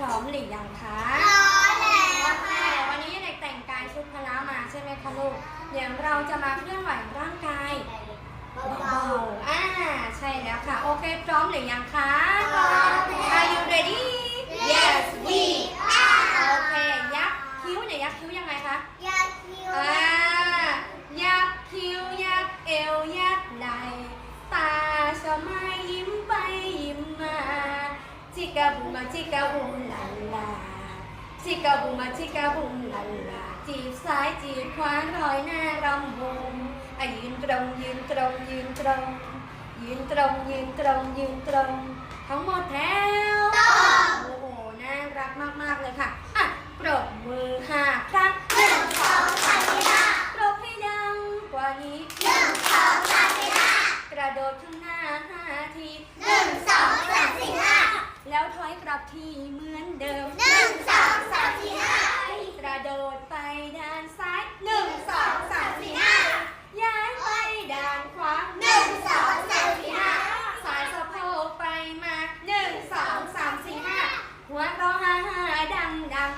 พร้อมหรือยังคะโอเควันนี้เด็กแต่งกายชุดพละมาใช่ไหมคะลูกเดี๋ยวเราจะมาเคลื่อนไหวร่างกายเบาๆอ่าใช่แล้วค่ะ โอเคพร้อมหรือยังคะพร้อม จิกาบูมาจิกาบูลาลาจิกาบูมาจิกาบูลาลาจีบซ้ายจีบขวารอยหน้ารำวงอะยืนตรงยืนตรงยืนตรงยืนตรงยืนตรงยืนตรงทั้งหมดแถวโอ้โหน่ารักมากๆเลยค่ะอะปรบมือห้าครั้งหนึ่งสองสามสี่ห้าปรบให้ดังกว่านี้หนึ่งสองสามสี่ห้ากระโดดข้างหน้า รับที่เหมือนเดิมหนึ่งสองสามสี่ห้ากระโดดไปด้านซ้ายหนึ่งสองสามสี่ห้าย้ายไปด้านขวาหนึ่งสองสามสี่ห้าสายสะโพกไปมาหนึ่งสองสามสี่ห้าหัวเราะฮ่าห้าดังดัง